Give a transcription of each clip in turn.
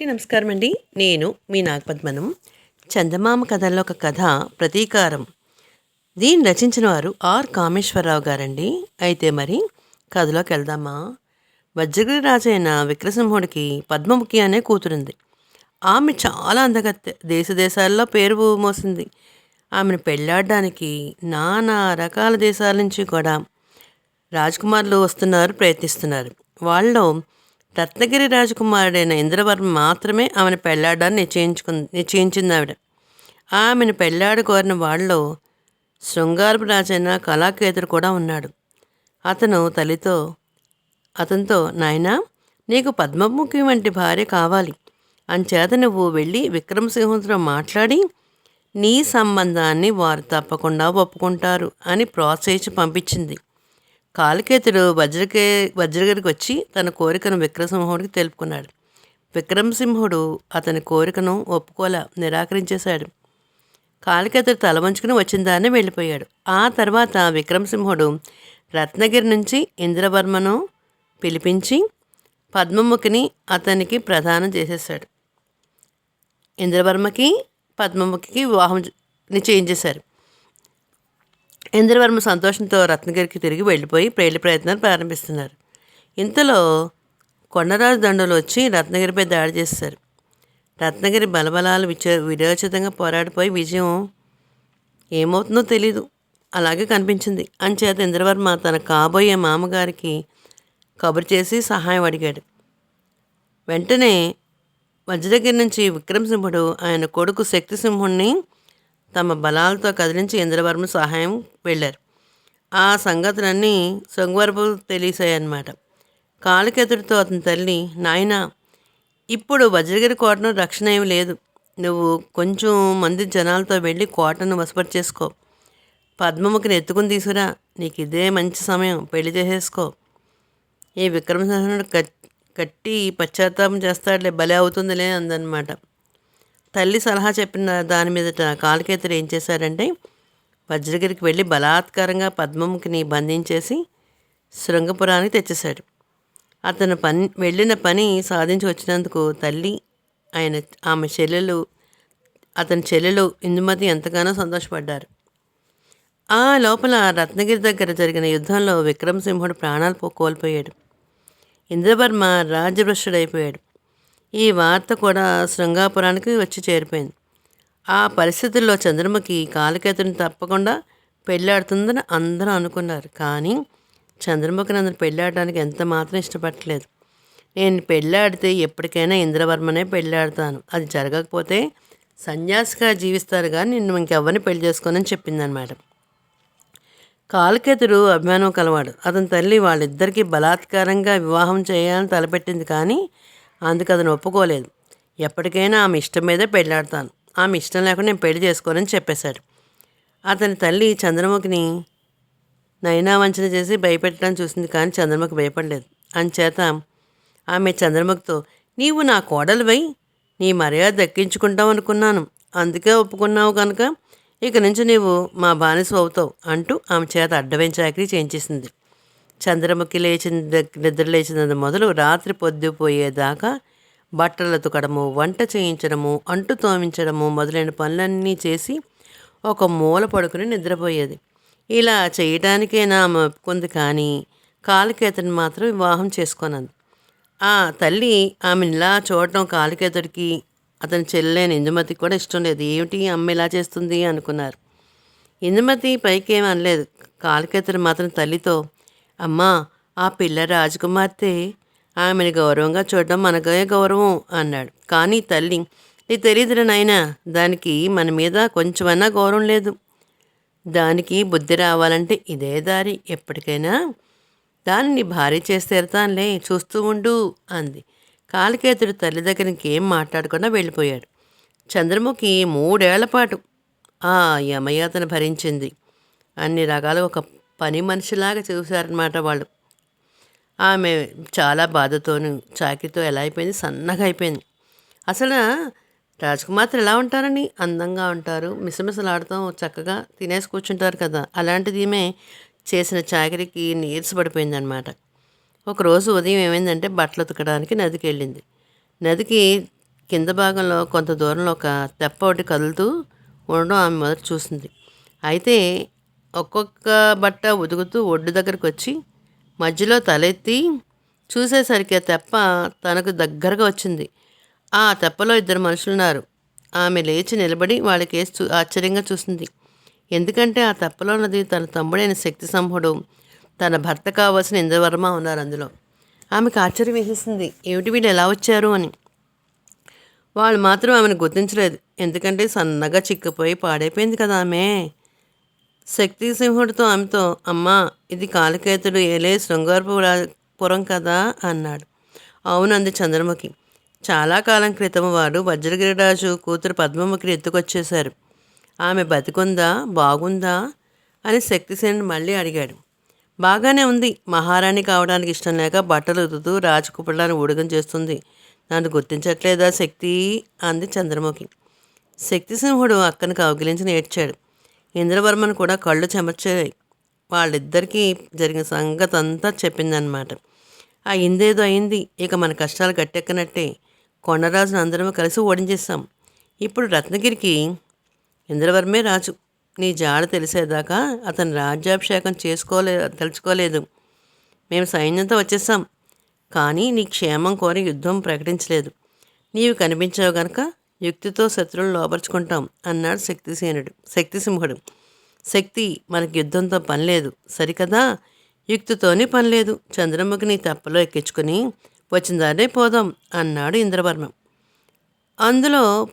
అందరికీ నమస్కారం అండి నేను మీ నాగపద్మనం. చందమామ కథల్లో ఒక కథ ప్రతీకారం. దీన్ని రచించిన వారు ఆర్. కామేశ్వరరావు గారండి. అయితే మరి కథలోకి వెళ్దామా? వజ్రగిరి రాజైన విక్రసింహుడికి పద్మముఖి అనే కూతురుంది. ఆమె చాలా అందగత్తె. దేశ దేశాల్లో పేరు మోసింది. ఆమెను పెళ్ళాడడానికి నానా రకాల దేశాల నుంచి కూడా రాజకుమారులు వస్తున్నారు ప్రయత్నిస్తున్నారు. వాళ్ళలో రత్నగిరి రాజకుమారుడైన ఇంద్రవర్మ మాత్రమే ఆమెను పెళ్ళాడని నిశ్చయించుకు నిశ్చయించింది ఆవిడ ఆమెను పెళ్ళాడు కోరిన వాళ్ళలో శృంగారపు రాజైన కళాకేతుడు కూడా ఉన్నాడు. అతను తల్లితో అతనితో నాయనా నీకు పద్మముఖి వంటి భార్య కావాలి. అంచేత నువ్వు వెళ్ళి విక్రమసింహంతో మాట్లాడి నీ సంబంధాన్ని వారు తప్పకుండా ఒప్పుకుంటారు అని ప్రోత్సహించి పంపించింది. కాలికేతుడు వజ్రకే వజ్రగిరికి వచ్చి తన కోరికను విక్రమసింహుడికి తెలుపుకున్నాడు. విక్రమసింహుడు అతని కోరికను ఒప్పుకోలా నిరాకరించేశాడు. కాలికేతుడు తల వంచుకుని వచ్చిన దాన్ని వెళ్ళిపోయాడు. ఆ తర్వాత విక్రమసింహుడు రత్నగిరి నుంచి ఇంద్రవర్మను పిలిపించి పద్మముఖిని అతనికి ప్రదానం చేసేసాడు ఇంద్రవర్మకి పద్మముఖికి వివాహం నిశ్చయించేశారు ఇంద్రవర్మ సంతోషంతో రత్నగిరికి తిరిగి వెళ్ళిపోయి పెళ్ళి ప్రయత్నాలు ప్రారంభిస్తున్నారు. ఇంతలో కొండరాజు దండలు వచ్చి రత్నగిరిపై దాడి చేశారు రత్నగిరి బలబలాలు విచ విరోచితంగా పోరాడిపోయి విజయం ఏమవుతుందో తెలీదు. అలాగే కనిపించింది. అంచేత ఇంద్రవర్మ తన కాబోయే మామగారికి కబురు చేసి సహాయం అడిగాడు. వెంటనే దగ్గర నుంచి విక్రమసింహుడు ఆయన కొడుకు శక్తిసింహుణ్ణి తమ బలాలతో కదిలించి ఇంద్రవర్మ సహాయం వెళ్ళారు. ఆ సంగతులన్నీ సొంగవరపు తెలిసాయన్నమాట. కాలికెతుడితో అతని తల్లి నాయన ఇప్పుడు వజ్రగిరి కోటను రక్షణ ఏమి లేదు. నువ్వు కొంచెం మంది జనాలతో వెళ్ళి కోటను వసపట్ చేసుకో. పద్మముఖిని ఎత్తుకుని తీసుకురా. నీకు ఇదే మంచి సమయం. పెళ్ళి చేసేసుకో. ఈ విక్రమసింహనుడు కట్టి పశ్చాత్తాపం చేస్తాడులే బలే అవుతుందిలే అందనమాట తల్లి సలహా చెప్పిన దాని మీదట కాలికేతుడు ఏం చేశారంటే వజ్రగిరికి వెళ్ళి బలాత్కారంగా పద్మముఖిని బంధించేసి శృంగపురానికి తెచ్చేశాడు. అతను పని వెళ్ళిన పని సాధించి వచ్చినందుకు తల్లి ఆయన ఆమె చెల్లెలు అతని చెల్లెలు ఇందుమతి ఎంతగానో సంతోషపడ్డారు. ఆ లోపల రత్నగిరి దగ్గర జరిగిన యుద్ధంలో విక్రమసింహుడు ప్రాణాలు కోల్పోయాడు. ఇంద్రవర్మ రాజభ్రష్టుడైపోయాడు ఈ వార్త కూడా శృంగాపురానికి వచ్చి చేరిపోయింది. ఆ పరిస్థితుల్లో చంద్రముఖి కాలికేతుని తప్పకుండా పెళ్ళాడుతుందని అందరూ అనుకున్నారు. కానీ చంద్రముఖి నన్ను పెళ్ళాడడానికి ఎంత మాత్రం ఇష్టపడలేదు నేను పెళ్ళాడితే ఎప్పటికైనా ఇంద్రవర్మనే పెళ్ళాడతాను అది జరగకపోతే సన్యాసిగా జీవిస్తారు కానీ నిన్ను ఇంకెవరిని పెళ్ళి చేసుకోనని చెప్పిందనమాట కాలకేతుడు అభిమానం కలవాడు. అతని తల్లి వాళ్ళిద్దరికీ బలాత్కారంగా వివాహం చేయాలని తలపెట్టింది కానీ అందుకు అతను ఒప్పుకోలేదు. ఎప్పటికైనా ఆమె ఇష్టం మీదే పెళ్ళాడతాను ఆమె ఇష్టం లేకుండా నేను పెళ్ళి చేసుకోనని చెప్పేశాడు. అతని తల్లి చంద్రముఖిని నయనావంచన చేసి భయపెట్టడం చూసింది కానీ చంద్రముఖి భయపడలేదు. అంచేత ఆమె చంద్రముఖితో నీవు నా కోడలివై నీ మర్యాద దక్కించుకుంటావు అనుకున్నాను. అందుకే ఒప్పుకున్నావు కనుక ఇక నుంచి నీవు మా బానిసవు అవుతావు అంటూ ఆమె చేత అడ్డవెం చాకరీ చేయించేసింది. చంద్రముఖి లేచిన నిద్ర లేచినది మొదలు రాత్రి పొద్దుపోయేదాకా బట్టలు ఉతకడము వంట చేయించడము అంటు తోమించడము మొదలైన పనులన్నీ చేసి ఒక మూల పడుకుని నిద్రపోయేది. ఇలా చేయటానికే నా ఒప్పుకుంది కానీ కాలికేతుడిని మాత్రం వివాహం చేసుకున్నది ఆ తల్లి ఆమెను ఇలా చూడటం కాలికేతుడికి అతని చెల్లెని ఇందుమతికి కూడా ఇష్టం లేదు. ఏమిటి అమ్మ ఇలా చేస్తుంది అనుకున్నారు. ఇందుమతి పైకి ఏమనలేదు అనలేదు. కాలికేతుడు మాత్రం తల్లితో అమ్మా ఆ పిల్ల రాజకుమార్తె. ఆమెను గౌరవంగా చూడడం మనకే గౌరవం అన్నాడు. కానీ తల్లి నీ తెలియదురా నాయన దానికి మన మీద కొంచెమన్నా గౌరవం లేదు. దానికి బుద్ధి రావాలంటే ఇదే దారి ఎప్పటికైనా. దానిని భారీ చేసి తీరతానులే చూస్తూ ఉండు అంది. కాలికేతుడు తల్లి దగ్గరికి ఏం మాట్లాడకుండా వెళ్ళిపోయాడు. చంద్రముఖి మూడేళ్ళ పాటు ఆ యమయాతను భరించింది. అన్ని రకాలు ఒక పని మనిషిలాగా చూశారనమాట వాళ్ళు. ఆమె చాలా బాధతోను చాకితో ఎలా అయిపోయింది? సన్నగా అయిపోయింది. అసలు రాజకుమార్తెలు ఎలా ఉంటారని? అందంగా ఉంటారు మిసమిసలాడతాం చక్కగా తినేసి కూర్చుంటారు కదా. అలాంటిది ఈమె చేసిన చాకరికి నీరసపడిపోయిందనమాట ఒకరోజు ఉదయం ఏమైందంటే బట్టలు ఉతకడానికి నదికి వెళ్ళింది. నదికి కింద భాగంలో కొంత దూరంలో ఒక తెప్ప ఒకటి కదులుతూ ఉండడం ఆమె మొదట చూసింది. అయితే ఒక్కొక్క బట్ట ఉదుగుతూ ఒడ్డు దగ్గరకు వచ్చి మధ్యలో తలెత్తి చూసేసరికి ఆ తెప్ప తనకు దగ్గరగా వచ్చింది. ఆ తెప్పలో ఇద్దరు మనుషులున్నారు. ఆమె లేచి నిలబడి వాళ్ళ చూ ఆశ్చర్యంగా చూసింది. ఎందుకంటే ఆ తెప్పలో ఉన్నది తన తమ్ముడైన శక్తి సంహుడు తన భర్త కావాల్సిన ఇంద్రవర్మ ఉన్నారు అందులో. ఆమెకు ఆశ్చర్యం వేసేసింది. ఏమిటి వీళ్ళు ఎలా వచ్చారు అని. వాళ్ళు మాత్రం ఆమెను గుర్తించలేదు. ఎందుకంటే సన్నగా చిక్కిపోయి పాడైపోయింది కదా ఆమె. శక్తి సింహుడితో ఆమెతో అమ్మా ఇది కాలికేతుడు ఏలే శృంగారపురం కదా అన్నాడు. అవునంది చంద్రముఖి. చాలా కాలం క్రితం వాడు వజ్రగిరిరాజు కూతురు పద్మముఖిని ఎత్తుకొచ్చేశారు. ఆమె బతికుందా? బాగుందా? అని శక్తిసేనుడు మళ్ళీ అడిగాడు. బాగానే ఉంది. మహారాణి కావడానికి ఇష్టం లేక బట్టలు ఉతుతూ రాజకుపడాన్ని ఊడగం చేస్తుంది. నన్ను గుర్తించట్లేదా శక్తి? అంది చంద్రముఖి. శక్తిసింహుడు అక్కను కౌగిలించి నేర్చాడు. ఇంద్రవర్మను కూడా కళ్ళు చెమర్చాయి వాళ్ళిద్దరికీ జరిగిన సంగతి అంతా చెప్పిందనమాట ఆ ఇందేదో అయింది. ఇక మన కష్టాలు గట్టెక్కనట్టే. కొండరాజును అందరము కలిసి ఓడించేస్తాం ఇప్పుడు రత్నగిరికి ఇంద్రవర్మే రాజు. నీ జాడ తెలిసేదాకా అతను రాజ్యాభిషేకం చేసుకోలే తలుచుకోలేదు. మేము సైన్యంతో వచ్చేసాం కానీ నీ క్షేమం కోరి యుద్ధం ప్రకటించలేదు. నీవు కనిపించావు గనక యుక్తితో శత్రువులు లోపరుచుకుంటాం అన్నాడు శక్తిసేనుడు శక్తిసింహుడు. శక్తి మనకి యుద్ధంతో పని లేదు. సరికదా? యుక్తితోనే పని లేదు. చంద్రముఖిని తెప్పలో ఎక్కించుకుని వచ్చిందానే పోదాం అన్నాడు ఇంద్రవర్మ. అందులో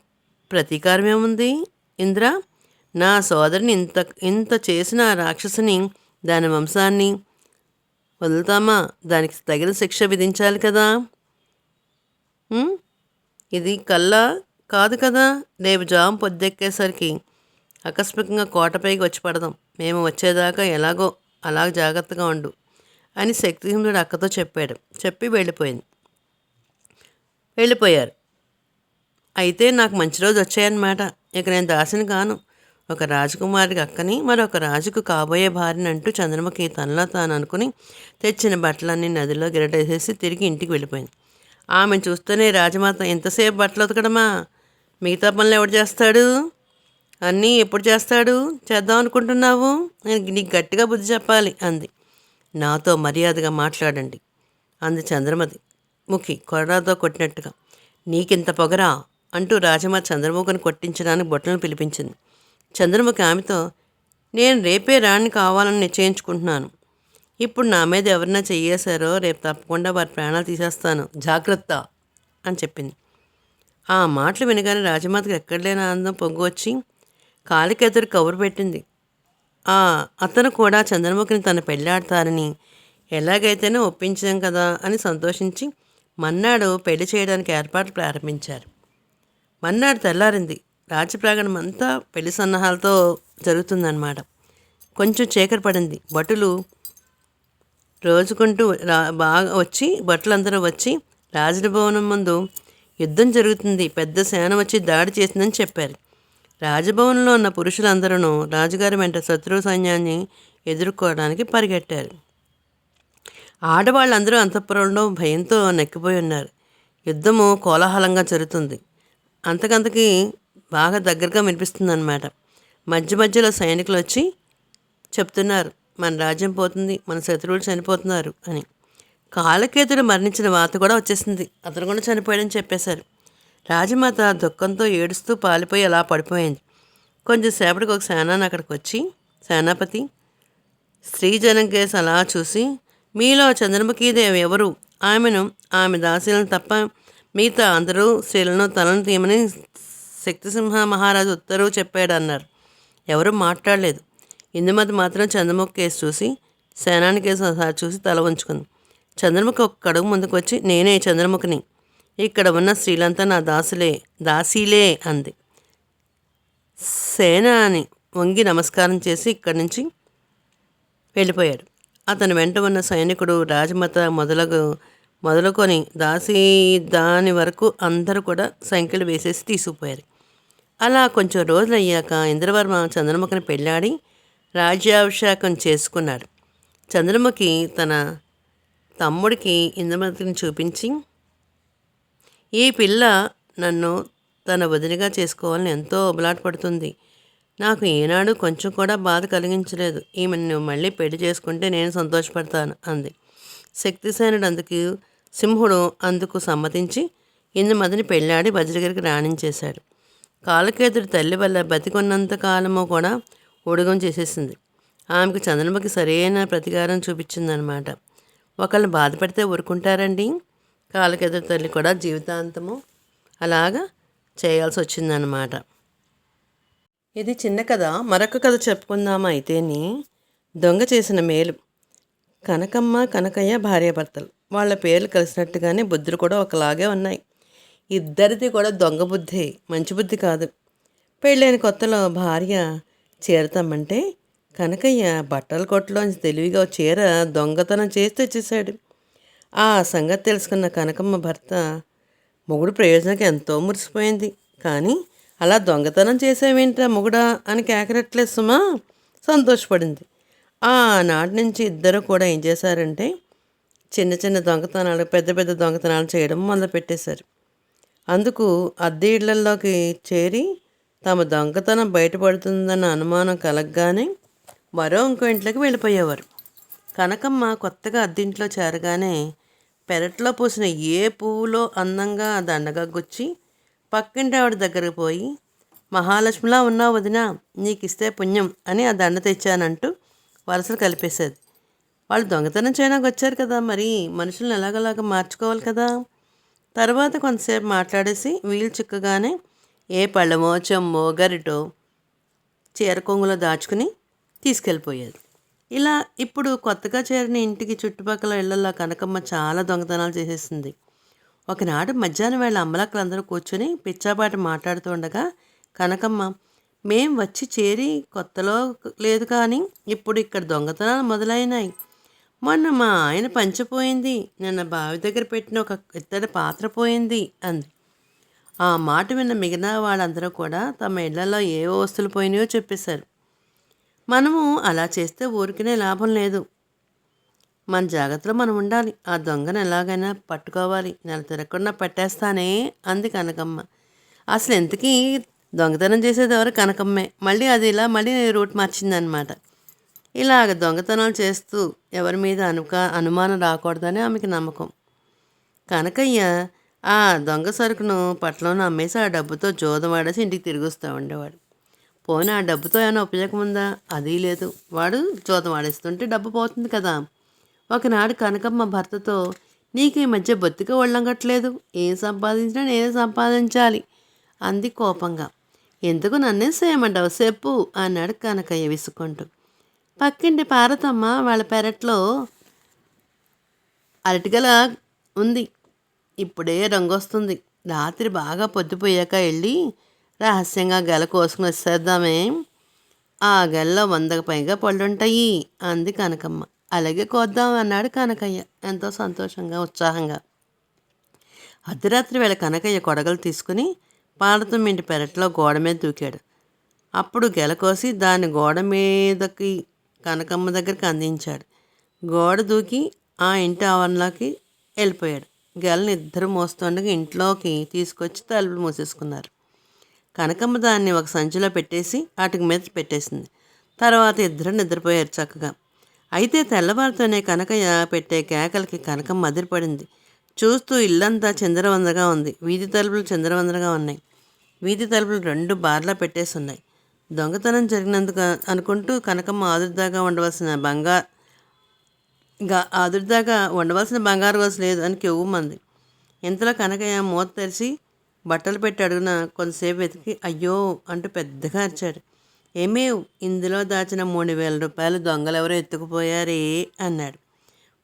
ప్రతీకారం ఏముంది ఇంద్ర నా సోదరిని ఇంత ఇంత చేసిన రాక్షసుని దాని వంశాన్ని వదులుతామా? దానికి తగిన శిక్ష విధించాలి కదా? ఇది కల్లా కాదు కదా రేపు జాం పొద్దెక్కేసరికి. ఆకస్మికంగా కోటపైకి వచ్చి పడదాం. మేము వచ్చేదాకా ఎలాగో అలా జాగ్రత్తగా ఉండు అని శక్తిహిందుడు అక్కతో చెప్పాడు. చెప్పి వెళ్ళిపోయింది. వెళ్ళిపోయారు. అయితే నాకు మంచి రోజు వచ్చాయన్నమాట. ఇక నేను దాసిని కాను. ఒక రాజకుమారికి అక్కని మరొక రాజుకు కాబోయే భార్యని అంటూ చంద్రముఖి తనలో తాను అనుకుని తెచ్చిన బట్టలన్నీ నదిలో గిరటేసేసి తిరిగి ఇంటికి వెళ్ళిపోయింది. ఆమెను చూస్తూనే రాజమాత ఎంతసేపు బట్టలు ఉతకడమా? మిగతా పనులు ఎవడు చేస్తాడు? అన్నీ ఎప్పుడు చేస్తాడు? చేద్దాం అనుకుంటున్నావు? నీకు గట్టిగా బుద్ధి చెప్పాలి అంది. నాతో మర్యాదగా మాట్లాడండి అంది చంద్రమతి. ముఖి కొరడాతో కొట్టినట్టుగా. నీకింత పొగరా? అంటూ రాజమ్మ చంద్రముఖిని కొట్టించడానికి బొట్టలను పిలిపించింది. చంద్రముఖి ఆమెతో నేను రేపే రాణి కావాలని నిశ్చయించుకుంటున్నాను. ఇప్పుడు నా మీద ఎవరైనా చెయ్యేశారో రేపు తప్పకుండా వారి ప్రాణాలు తీసేస్తాను. జాగ్రత్త అని చెప్పింది. ఆ మాటలు వినగానే రాజమాతకు ఎక్కడలేని ఆనందం పొంగొచ్చి కాలికెదురు కబురు పెట్టింది. ఆ అతను కూడా చంద్రముఖిని తన పెళ్ళాడతారని ఎలాగైతేనే ఒప్పించాం కదా అని సంతోషించి మన్నాడు పెళ్ళి చేయడానికి ఏర్పాట్లు ప్రారంభించారు. మన్నాడు తెల్లారింది. రాజప్రాగణం అంతా పెళ్ళి సన్నాహాలతో జరుగుతుందన్నమాట. కొంచెం చీకటి పడింది. భటులు రోజుకుంటూ రా బాగా వచ్చి భటులందరూ వచ్చి రాజభవనం ముందు యుద్ధం జరుగుతుంది. పెద్ద సేన వచ్చి దాడి చేసిందని చెప్పారు. రాజభవన్లో ఉన్న పురుషులందరూ రాజుగారి వెంట శత్రువు సైన్యాన్ని ఎదుర్కోవడానికి పరిగెట్టారు. ఆడవాళ్ళందరూ అంతఃపురంలో భయంతో నెక్కిపోయి ఉన్నారు. యుద్ధము కోలాహలంగా జరుగుతుంది. అంతకంతకి బాగా దగ్గరగా వినిపిస్తుంది అనమాట మధ్య మధ్యలో సైనికులు వచ్చి చెప్తున్నారు మన రాజ్యం పోతుంది మన శత్రువులు చనిపోతున్నారు అని. కాలకేతుడు మరణించిన వాత కూడా వచ్చేసింది. అతను కూడా చనిపోయాడని చెప్పేశారు. రాజమాత దుఃఖంతో ఏడుస్తూ పాలిపోయి అలా పడిపోయింది. కొంచెం సేపటికి ఒక సేనాని అక్కడికి వచ్చి సేనాపతి స్త్రీ జనం కేసు అలా చూసి మీలో చంద్రముఖీదేవి ఎవరు? ఆమెను ఆమె దాసీలను తప్ప మిగతా అందరూ స్త్రీలను తలను తీయమని శక్తిసింహ మహారాజు ఉత్తర్వు చెప్పాడు అన్నారు ఎవరు మాట్లాడలేదు. ఇందుమతి మాత్రం చంద్రముఖి కేసు చూసి సేనాని కేసు ఒకసారి చూసి తల ఉంచుకుంది చంద్రముఖి ఒక కడుగు ముందుకు వచ్చి నేనే చంద్రముఖిని. ఇక్కడ ఉన్న స్త్రీలంతా నా దాసులే దాసీలే అంది. సేనాని వంగి నమస్కారం చేసి ఇక్కడి నుంచి వెళ్ళిపోయాడు. అతని వెంట ఉన్న సైనికుడు రాజమత మొదలగు మొదలుకొని దాసి దాని వరకు అందరూ కూడా సంఖ్యలు వేసేసి తీసుకుపోయారు. అలా కొంచెం రోజులు అయ్యాక ఇంద్రవర్మ చంద్రముఖిని పెళ్ళాడి రాజ్యాభిషేకం చేసుకున్నాడు. చంద్రముఖి తన తమ్ముడికి ఇంద్రమతిని చూపించి ఈ పిల్ల నన్ను తన వదిలిగా చేసుకోవాలని ఎంతో పడుతుంది నాకు ఏనాడు కొంచెం కూడా బాధ కలిగించలేదు. ఈమెను మళ్ళీ పెళ్ళి చేసుకుంటే నేను సంతోషపడతాను అంది. శక్తిసేనుడు అందుకు సింహుడు అందుకు సమ్మతించి ఇందుమతిని పెళ్ళాడి వజ్రగిరికి రాణించేశాడు. కాలకేతుడి తల్లి వల్ల బతికున్నంత కాలము కూడా ఊడగం చేసేసింది. ఆమెకు చంద్రముఖి సరైన ప్రతీకారం చూపించిందనమాట. ఒకళ్ళని బాధపడితే ఊరుకుంటారండి. కాలకెదురు తల్లి కూడా జీవితాంతము అలాగా చేయాల్సి వచ్చిందనమాట ఇది చిన్న కథ మరొక కథ చెప్పుకుందామా అయితేని దొంగ చేసిన మేలు. కనకమ్మ కనకయ్య భార్యాభర్తలు. వాళ్ళ పేర్లు కలిసినట్టుగానే బుద్ధులు కూడా ఒకలాగే ఉన్నాయి. ఇద్దరిది కూడా దొంగ బుద్ధి మంచి బుద్ధి కాదు. పెళ్ళైన కొత్తలో భార్య చేరతామంటే కనకయ్య బట్టల కొట్టులోంచి తెలివిగా చీర దొంగతనం చేసి తెచ్చేశాడు. ఆ సంగతి తెలుసుకున్న కనకమ్మ భర్త మొగుడు ప్రయోజనానికి ఎంతో మురిసిపోయింది. కానీ అలా దొంగతనం చేసేవేంట్రా మొగుడా? అని కేకరట్లేదు సుమా. సంతోషపడింది. ఆనాటి నుంచి ఇద్దరు కూడా ఏం చేశారంటే చిన్న చిన్న దొంగతనాలు పెద్ద పెద్ద దొంగతనాలు చేయడం మొదలుపెట్టేశారు అందుకు అద్దె ఇళ్ళలోకి చేరి తమ దొంగతనం బయటపడుతుందన్న అనుమానం కలగగానే మరో ఇంకో ఇంట్లోకి వెళ్ళిపోయేవారు. కనకమ్మ కొత్తగా అద్దెంట్లో చేరగానే పెరట్లో పూసిన ఏ పువ్వులో అందంగా దండగా గుచ్చి పక్కింటి ఆవిడ దగ్గరకు పోయి మహాలక్ష్మిలా ఉన్నావు వదినా నీకు ఇస్తే పుణ్యం అని ఆ దండ తెచ్చానంటూ వరుసలు కలిపేసేది. వాళ్ళు దొంగతనం చేయడానికి వచ్చారు కదా మరి మనుషులను ఎలాగలాగా మార్చుకోవాలి కదా? తర్వాత కొంతసేపు మాట్లాడేసి వీలు చిక్కగానే ఏ పళ్ళమో చెమ్మో గరిటో చీర కొంగులో దాచుకుని తీసుకెళ్ళిపోయేది. ఇలా ఇప్పుడు కొత్తగా చేరిన ఇంటికి చుట్టుపక్కల ఇళ్ళలో కనకమ్మ చాలా దొంగతనాలు చేసేసింది. ఒకనాడు మధ్యాహ్నం వేళ అమ్మలక్కలందరూ కూర్చొని పిచ్చాపాట మాట్లాడుతూ ఉండగా కనకమ్మ మేం వచ్చి చేరి కొత్తలో లేదు కానీ ఇప్పుడు ఇక్కడ దొంగతనాలు మొదలైనాయి. మొన్న మా ఆయన పంచిపోయింది నిన్న బావి దగ్గర పెట్టిన ఒక ఇత్తడి పాత్ర పోయింది అంది. ఆ మాట విన్న మిగిలిన వాళ్ళందరూ కూడా తమ ఇళ్ళలో ఏ వస్తువులు పోయినాయో చెప్పేశారు. మనము అలా చేస్తే ఊరికినే లాభం లేదు. మన జాగ్రత్తలో మనం ఉండాలి. ఆ దొంగను ఎలాగైనా పట్టుకోవాలి. నెల తిరగకుండా పట్టేస్తానే అంది కనకమ్మ. అసలు ఎంతకీ దొంగతనం చేసేది ఎవరు? కనకమ్మే. మళ్ళీ అది ఇలా మళ్ళీ రూట్ మార్చిందనమాట. ఇలాగ దొంగతనాలు చేస్తూ ఎవరి మీద అనుక అనుమానం రాకూడదని ఆమెకి నమ్మకం. కనకయ్య ఆ దొంగ సరుకును పట్లను అమ్మేసి ఆ డబ్బుతో జోదం ఆడేసి ఇంటికి తిరిగి వస్తూ ఉండేవాడు. పోనీ ఆ డబ్బుతో ఏమైనా ఉపయోగం ఉందా అది లేదు. వాడు జోదం ఆడేస్తుంటే డబ్బు పోతుంది కదా. ఒకనాడు కనకమ్మ భర్తతో నీకు ఈ మధ్య బొత్తిక ఒళ్ళంగట్లేదు. ఏం సంపాదించినా నేనే సంపాదించాలి అంది కోపంగా. ఎందుకు నన్నే చేయమంటావు? చెప్పు అన్నాడు కనకయ్య విసుకుంటూ పక్కింటి పార్వతమ్మ వాళ్ళ పెరట్లో అరటిగల ఉంది. ఇప్పుడే రంగొస్తుంది. రాత్రి బాగా పొద్దుపోయాక వెళ్ళి రహస్యంగా గెల కోసుకుని వచ్చేద్దామే. ఆ గెల్లో వందకు పైగా పళ్ళుంటాయి. అంది కనకమ్మ. అలాగే కోద్దాం అన్నాడు కనకయ్య. ఎంతో సంతోషంగా ఉత్సాహంగా. అర్ధరాత్రి వేళ కనకయ్య కొడగలు తీసుకుని పార్వతం ఇంటి పెరట్లో గోడ మీద దూకాడు. అప్పుడు గెల కోసి దాన్ని గోడ మీదకి కనకమ్మ దగ్గరికి అందించాడు. గోడ దూకి ఆ ఇంటి ఆవరణలోకి వెళ్ళిపోయాడు. గెలని ఇద్దరు మోస్తుండగా ఇంట్లోకి తీసుకొచ్చి తలుపులు మూసేసుకున్నారు. కనకమ్మ దాన్ని ఒక సంచిలో పెట్టేసి వాటికి మీద పెట్టేసింది. తర్వాత ఇద్దరు నిద్రపోయారు చక్కగా. అయితే తెల్లవారితోనే కనకయ్య పెట్టే కేకలకి కనకమ్మ మదిరిపడింది చూస్తూ ఇల్లంతా చంద్రవందరగా ఉంది. వీధి తలుపులు చంద్రవందరగా ఉన్నాయి. వీధి తలుపులు రెండు బార్లా పెట్టేసి ఉన్నాయి దొంగతనం జరిగినందుకు అనుకుంటూ కనకమ్మ ఆదుర్దాగా ఉండవలసిన బంగారు ఇంకా ఆదుర్దాగా ఉండవలసిన బంగారు వలస లేదు అని కెవ్వుమంది. ఇంతలో కనకయ్య మూత తెరిచి బట్టలు పెట్టి అడుగున కొంతసేపు వెతికి అయ్యో అంటూ పెద్దగా అరిచాడు. ఏమేవ్ ఇందులో దాచిన మూడు వేల రూపాయలు దొంగలెవరో ఎత్తుకుపోయారే అన్నాడు.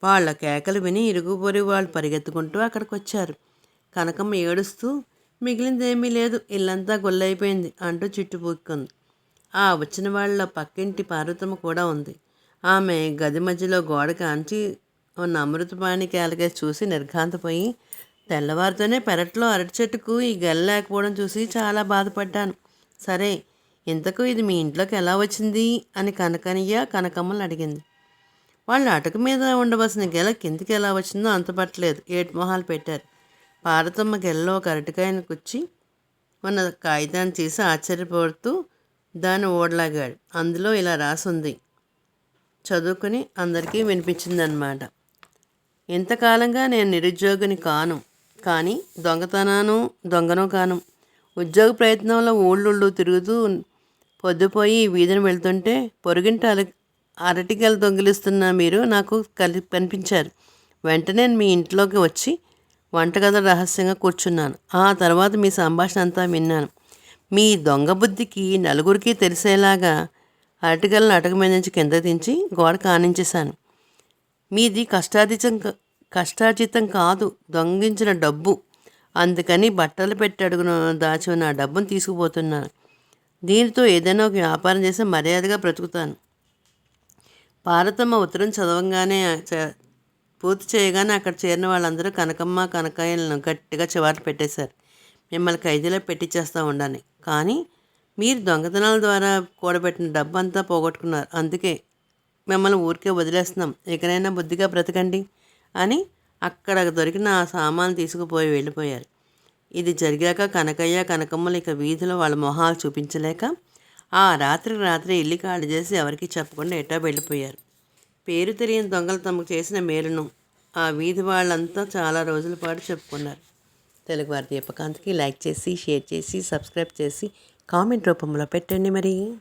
వాళ్ళ కేకలు విని ఇరుగు పొరుగు వాళ్ళు పరిగెత్తుకుంటూ అక్కడికి వచ్చారు కనకమ్మ ఏడుస్తూ మిగిలిందేమీ లేదు ఇల్లంతా గొల్లైపోయింది అంటూ చుట్టుపూక్కుంది ఆ వచ్చిన వాళ్ళ పక్కింటి పార్వతమ్మ కూడా ఉంది. ఆమె గది మధ్యలో గోడ కాంచి ఉన్న అమృతపాణి కేలకేసి చూసి నిర్ఘాంతపోయి తెల్లవారితోనే పెరట్లో అరటి చెట్టుకు ఈ గెల లేకపోవడం చూసి చాలా బాధపడ్డాను. సరే ఇంతకు ఇది మీ ఇంట్లోకి ఎలా వచ్చింది? అని కనకనయ్య కనకమ్మలు అడిగింది. వాళ్ళు అటక మీద ఉండవలసిన గెల కిందికి ఎలా వచ్చిందో అంతపట్టలేదు ఏటు మొహాలు పెట్టారు. పారతమ్మ గెల్లో ఒక అరటికాయను కుచ్చి మన కాగితాన్ని తీసి ఆశ్చర్యపడుతూ దాన్ని ఓడలాగాడు. అందులో ఇలా రాసుంది. చదువుకుని అందరికీ వినిపించిందనమాట ఇంతకాలంగా నేను నిరుద్యోగిని కాను. కానీ దొంగతనాను దొంగను కాను. ఉద్యోగ ప్రయత్నంలో ఊళ్ళుళ్ళు తిరుగుతూ పొద్దుపోయి వీధిని వెళ్తుంటే పొరుగింటి అల అరటికలు దొంగిలిస్తున్న మీరు నాకు కలి కనిపించారు. వెంటనే మీ ఇంట్లోకి వచ్చి వంటగది రహస్యంగా కూర్చున్నాను. ఆ తర్వాత మీ సంభాషణ అంతా విన్నాను. మీ దొంగ బుద్ధికి నలుగురికి తెలిసేలాగా అరటికలను అటక మీద నుంచి కింద దించి గోడ కానించేశాను. మీది కష్టార్జితం కష్టార్జితం కాదు దొంగించిన డబ్బు. అందుకని బట్టలు పెట్టి అడుగున దాచి ఉన్న డబ్బును తీసుకుపోతున్నాను దీనితో ఏదైనా ఒక వ్యాపారం చేసి మర్యాదగా బ్రతుకుతాను. పార్వతమ్మ ఉత్తరం చదవంగానే చ- పూర్తి చేయగానే అక్కడ చేరిన వాళ్ళందరూ కనకమ్మ కనకాయలను గట్టిగా చివాట్లు పెట్టేశారు. మిమ్మల్ని ఖైదీలో పెట్టించేస్తూ ఉండాలి కానీ మీరు దొంగతనాల ద్వారా కూడబెట్టిన డబ్బంతా పోగొట్టుకున్నారు. అందుకే మిమ్మల్ని ఊరికే వదిలేస్తున్నాం. ఇకనైనా బుద్ధిగా బ్రతకండి. అని అక్కడ దొరికిన ఆ సామాను తీసుకుపోయి వెళ్ళిపోయారు. ఇది జరిగాక కనకయ్య కనకమ్మలు ఇక వీధిలో వాళ్ళ మొహాలు చూపించలేక ఆ రాత్రికి రాత్రి ఇల్లు ఖాళీ చేసి ఎవరికీ చెప్పకుండా ఎటా వెళ్ళిపోయారు. పేరు తెలియని దొంగలు తమకు చేసిన మేలును ఆ వీధి వాళ్ళంతా చాలా రోజుల పాటు చెప్పుకున్నారు. తెలుగువారి దీపకాంత్కి లైక్ చేసి షేర్ చేసి సబ్స్క్రైబ్ చేసి కామెంట్ రూపంలో పెట్టండి మరి.